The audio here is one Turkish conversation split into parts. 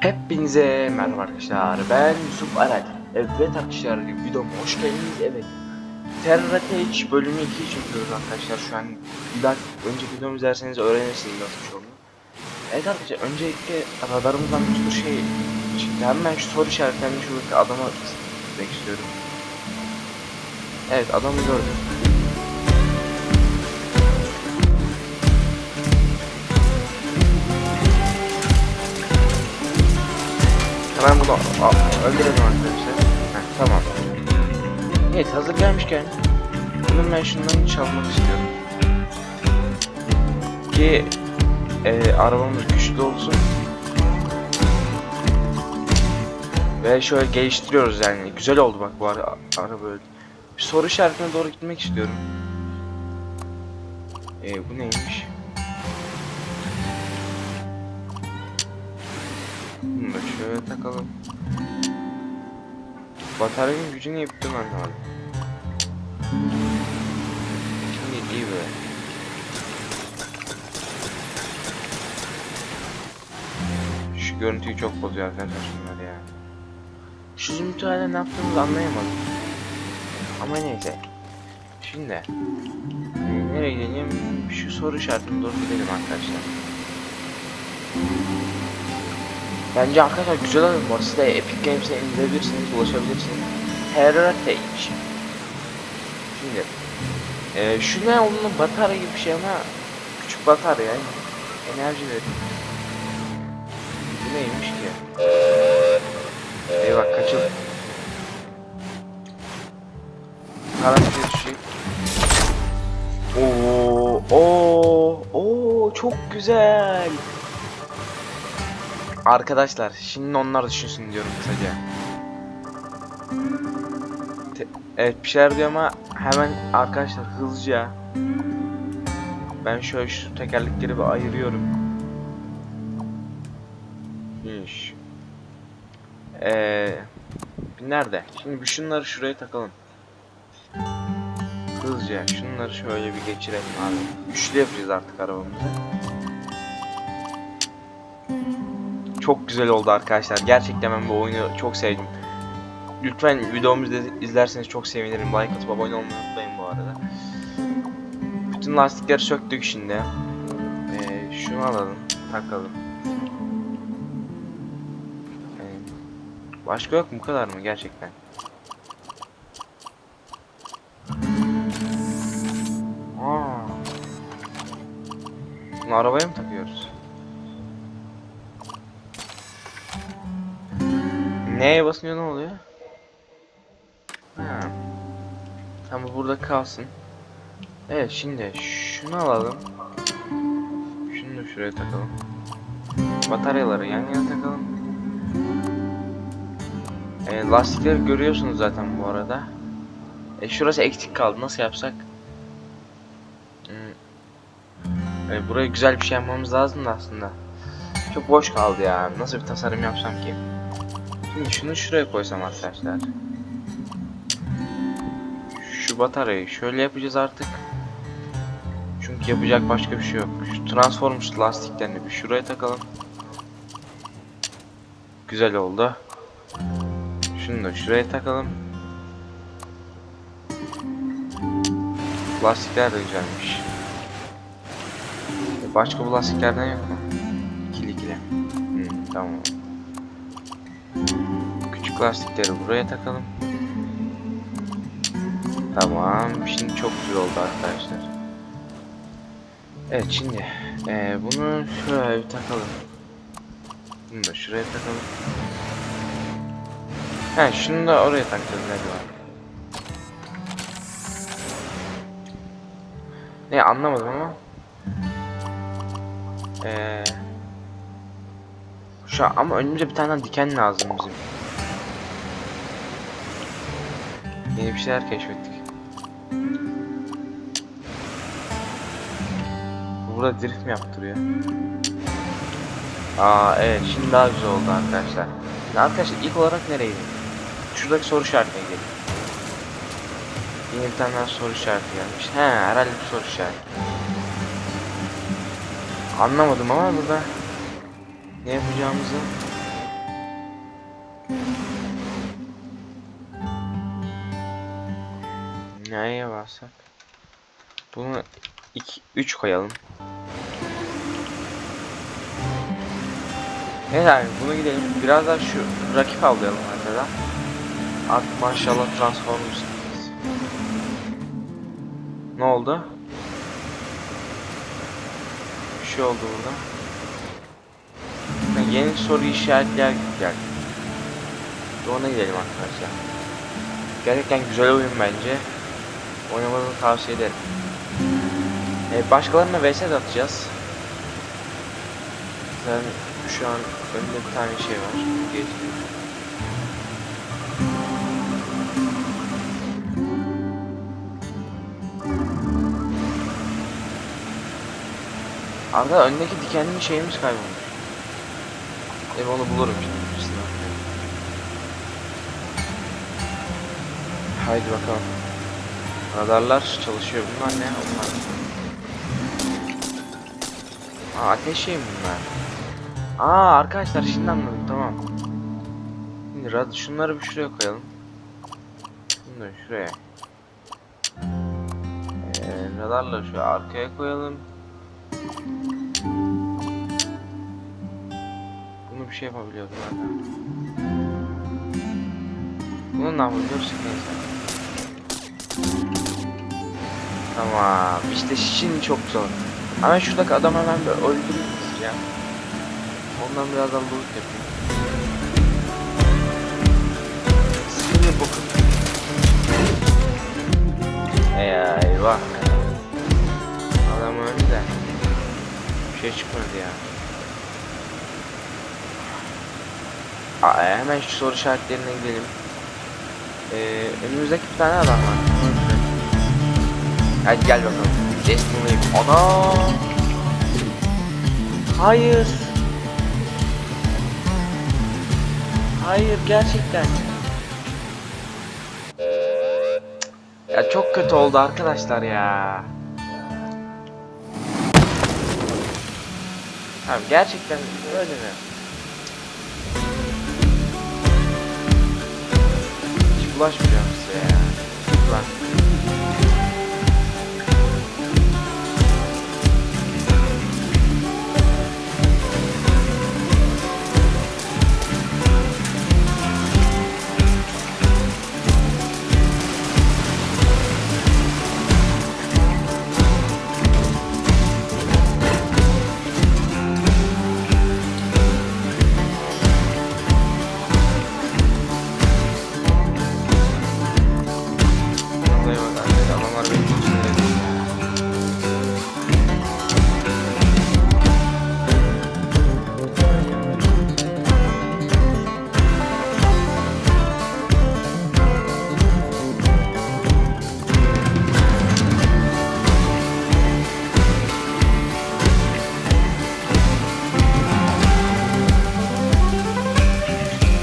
Hepinize merhaba arkadaşlar. Ben Yusuf Aral. Evet arkadaşlar videoma hoş geldiniz. Evet. Terra bölümü 2'yi çekiyoruz arkadaşlar. Şu an bir önce videomu izlerseniz öğrenirsiniz nasıl bir şey olduğunu. Evet arkadaşlar öncelikle radarımızdan bir sürü şey çıktı. Hemen şu soru işaretlerini şuradaki adama gitmek istiyorum. Evet adamı gördüm. Hemen bunu a- öldürelim arkadaşlar. Heh, tamam. Evet hazır gelmişken bunun ben şundan çalmak istiyorum. Ki e, arabamız güçlü olsun. Ve şöyle geliştiriyoruz yani. Güzel oldu bak bu ara araba öyle. Bir soru işaretine doğru gitmek istiyorum. E, bu neymiş? Bunu da şöyle takalım. Bataryanın gücünü yaptım anlamadım. Şimdi iyi be. Şu görüntüyü çok bozuyor arkadaşlar şunlar ya. Şu zümrütlerle ne yaptığımızı anlayamadım. Ama neyse. Şimdi nereye gidelim? Şu soru işaretine doğru gidelim arkadaşlar. Bence arkadaşlar güzel oyun var. Siz de Epic Games'e indirebilirsiniz, ulaşabilirsiniz. Terra Tech. Şimdi e, şu ne olduğunu batarya gibi bir şey ama küçük batarya yani. Enerji veriyor. Bu neymiş ki? Eyvah kaçıl. Karantina düşecek. Oo, oo, oo, çok güzel. Arkadaşlar şimdi onlar düşünsün diyorum kısaca. Te- evet bir şeyler diyor ama hemen arkadaşlar hızlıca ben şöyle şu tekerlekleri bir ayırıyorum. İş. Eee nerede? Şimdi bir şunları şuraya takalım. Hızlıca şunları şöyle bir geçirelim abi. Üçlü yapacağız artık arabamızı. Çok güzel oldu arkadaşlar. Gerçekten ben bu oyunu çok sevdim. Lütfen videomuzu izlerseniz çok sevinirim. Like atıp abone olmayı unutmayın bu arada. Bütün lastikleri söktük şimdi. Ee, şunu alalım, takalım. Ee, başka yok mu bu kadar mı gerçekten? Aa. Bunu arabaya mı takıyoruz? Neye basınca ne oluyor? Ha. Tamam bu burada kalsın. Evet şimdi şunu alalım. Şunu da şuraya takalım. Bataryaları yan yana takalım. E, lastikleri görüyorsunuz zaten bu arada. E, şurası eksik kaldı. Nasıl yapsak? E, buraya güzel bir şey yapmamız lazım da aslında. Çok boş kaldı ya. Nasıl bir tasarım yapsam ki? Şimdi şunu şuraya koysam arkadaşlar. Şu bataryayı şöyle yapacağız artık. Çünkü yapacak başka bir şey yok. Şu Transformers lastiklerini bir şuraya takalım. Güzel oldu. Şunu da şuraya takalım. Lastikler de güzelmiş. Başka bu lastiklerden yok mu? İkili ikili. Hmm, tamam. Lastikleri buraya takalım. Tamam. Şimdi çok güzel oldu arkadaşlar. Evet şimdi eee, bunu şuraya bir takalım. Bunu da şuraya takalım. He şunu da oraya takacağız var. Ne anlamadım ama. Eee şu ama önümüze bir tane diken lazım bizim. Yeni bir şeyler keşfettik. Burada drift mi yaptırıyor? Aa evet şimdi daha güzel oldu arkadaşlar. Şimdi arkadaşlar ilk olarak nereye? Şuradaki soru işaretine gidelim. Yine bir tane daha soru işareti gelmiş. He herhalde bir soru işareti. Anlamadım ama burada ne yapacağımızı Neye bassak? Bunu 2 3 koyalım. Evet abi bunu gidelim. Biraz daha şu rakip avlayalım mesela. Artık maşallah Transformers. Ne oldu? Bir şey oldu burada. Ha, Yeni soru işaretler geldi. Ona gidelim arkadaşlar. Gerçekten güzel oyun bence. Oynamanızı tavsiye ederim. E, başkalarına vs atacağız. Zaten şu an önümde bir tane şey var. Geçtim. Arada öndeki dikenli şeyimiz kaybolmuş. Ev onu bulurum şimdi. Haydi bakalım. Radarlar çalışıyor. Bunlar ne? Onlar. Aa ateş bunlar? Aa arkadaşlar şimdi anladım tamam. Şimdi rad şunları bir şuraya koyalım. Bunu şuraya. Ee, radarları şu arkaya koyalım. Bunu bir şey yapabiliyoruz zaten. Bunu ne yapabiliyoruz ki neyse. Tamam işte şimdi çok zor. Ama şuradaki adam hemen bir öldüreyim ya. Ondan birazdan loot yapayım. Sinir boku. Eyvah. Adam öldü de. Bir şey çıkmadı ya. Aa, e, hemen şu soru işaretlerine gidelim. Ee, önümüzdeki bir tane adam var. Hadi gel bakalım. Destiny'yim. Ana! Hayır. Hayır gerçekten. Ya çok kötü oldu arkadaşlar ya. Abi gerçekten böyle mi? Hiç bulaşmayacağım size ya. Lan.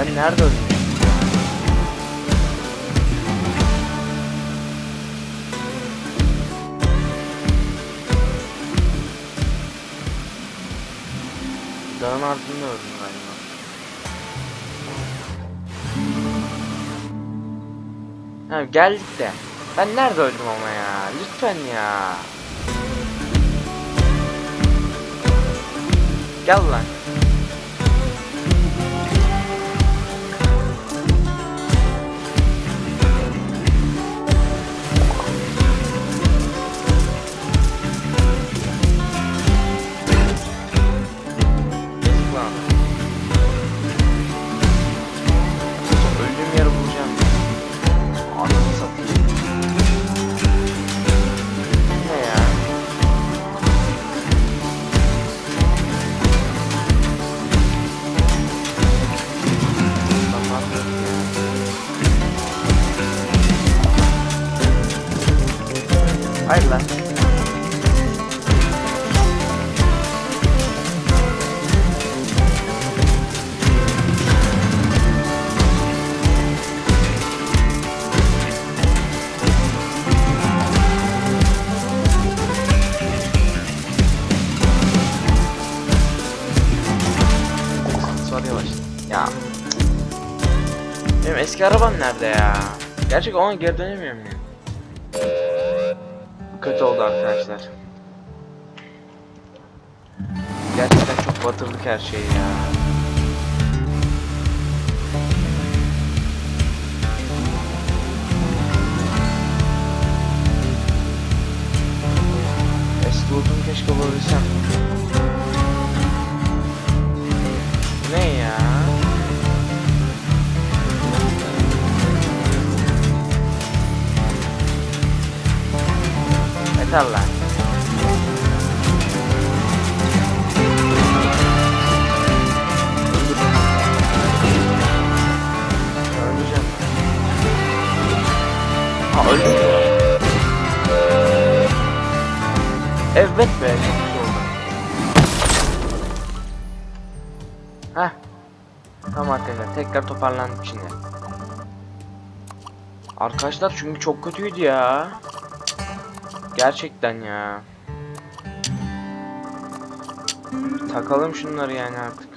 Ben nerede öldüm? Dağın ardında öldüm galiba. Ha geldik de. Ben nerede öldüm ama ya? Lütfen ya. Gel lan. Nerede ya? Gerçek ona geri dönemiyorum ya. Kötü oldu arkadaşlar. Gerçekten çok batırdık her şeyi ya. Odun keşke bulabilsem. Ne ya? Yeter lan. Öldüreceğim. Ha öldüm. Evet be çok güzel oldu. Heh. Tamam arkadaşlar tekrar toparlandık şimdi. Arkadaşlar çünkü çok kötüydü ya. Gerçekten ya. Takalım şunları yani artık.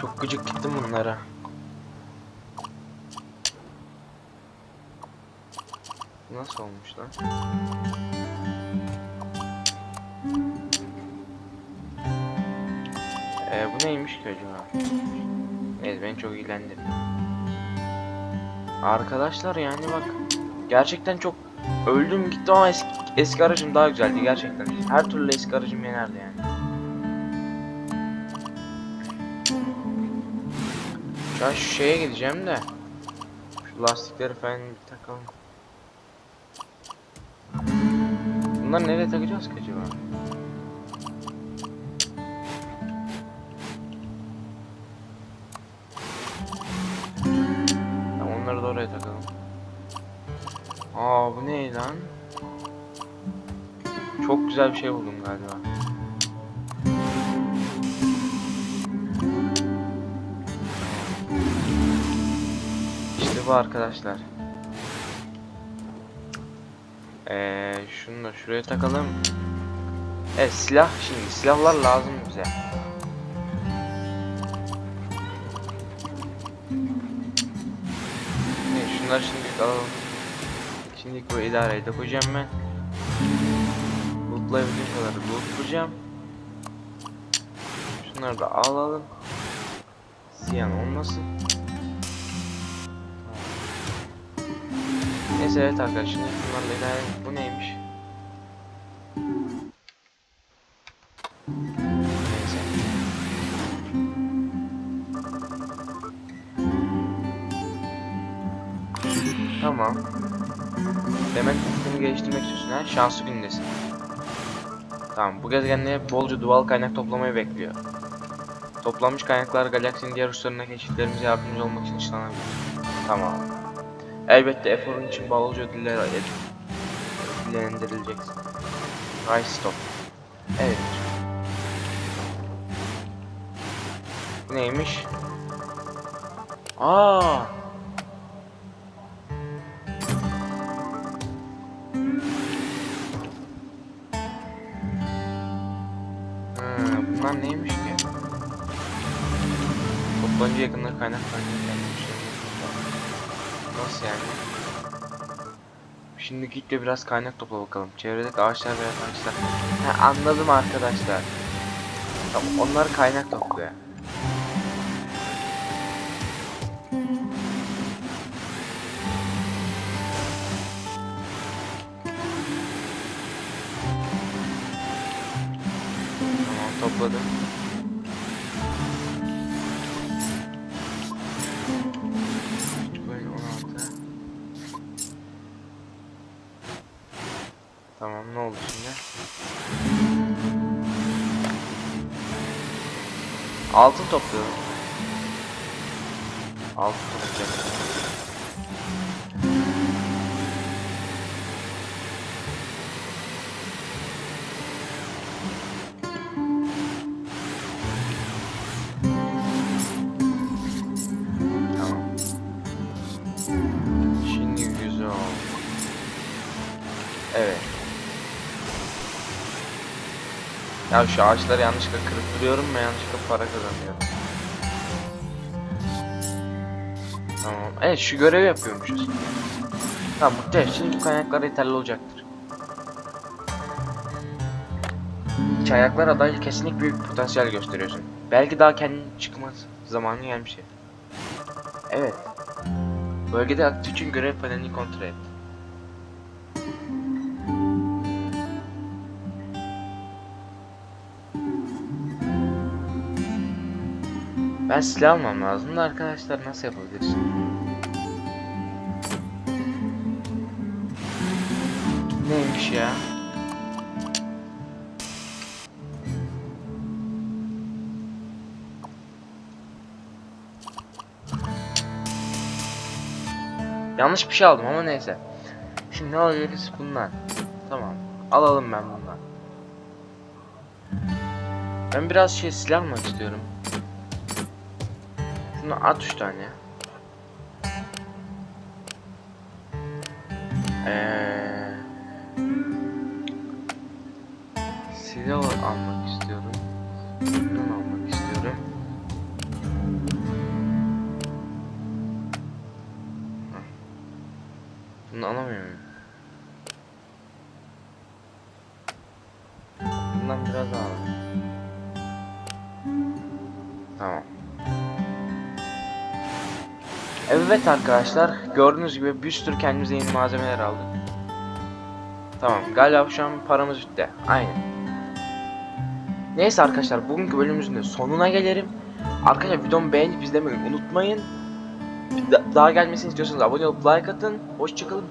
Çok gıcık gittim bunlara. Nasıl olmuş lan? Ee, bu neymiş ki acaba? Evet beni çok ilgilendirdi. Arkadaşlar yani bak gerçekten çok öldüm gitti ama eski, eski aracım daha güzeldi gerçekten. Her türlü eski aracım yenerdi yani. Şu an şu şeye gideceğim de şu lastikleri falan takalım. Bunları nereye takacağız ki acaba? Oraya takalım. Aa bu ne lan? Çok güzel bir şey buldum galiba. İşte bu arkadaşlar. Ee, şunu da şuraya takalım. Evet silah şimdi silahlar lazım bize. Ne şunları şimdi alalım. Şimdi bu idareyi de koyacağım ben. Lootlayabildiğim kadar lootlayacağım. Şunları da alalım. Ziyan olmasın. Neyse evet arkadaşlar bunlarla idare bu neymiş? Geliştirmek istiyorsun ha? Şanslı gündesin. Tamam bu gezegende bolca doğal kaynak toplamayı bekliyor. Toplanmış kaynaklar galaksinin diğer uçlarına keşiflerimize yardımcı olmak için işlenebilir. Tamam. Elbette eforun için bolca ödüller ödüllendirileceksin. Price stop. Evet. Neymiş? Aa! Bunlar neymiş ki? Toplanıcı yakınları kaynak kaynaklanmış. Nasıl yani? Şimdi git de biraz kaynak topla bakalım. Çevredeki ağaçlar ve ağaçlar. Ha, anladım arkadaşlar. Tamam onlar kaynak topluyor. Topladım. Böyle 16. Tamam ne oldu şimdi? Altın topluyorum. Altın toplayacağım. Ya şu ağaçları yanlışlıkla kırıp duruyorum ve yanlışlıkla para kazanıyorum. Tamam. Evet şu görevi yapıyormuşuz. Tamam muhtemelen şimdi kaynaklar yeterli olacaktır. Çaylaklar adaylı kesinlikle büyük potansiyel gösteriyorsun. Belki daha kendin çıkma zamanı gelmiş. Evet. Bölgede aktif için görev panelini kontrol et. Ben silah almam lazım da arkadaşlar nasıl yapabiliriz? Neymiş ya? Yanlış bir şey aldım ama neyse. Şimdi ne alabiliriz bundan? Tamam. Alalım ben bundan. Ben biraz şey silah almak istiyorum. Şunu at 3 tane. Eee silah almak istiyorum. Bundan almak istiyorum. Bunu alamıyor muyum? Bundan biraz alalım. Tamam. Evet arkadaşlar gördüğünüz gibi bir sürü kendimize yeni malzemeler aldık. Tamam galiba şu an paramız bitti. Aynen. Neyse arkadaşlar bugünkü bölümümüzün de sonuna gelelim. Arkadaşlar videomu beğenip izlemeyi unutmayın. Da- Daha gelmesini istiyorsanız abone olup like atın. Hoşçakalın.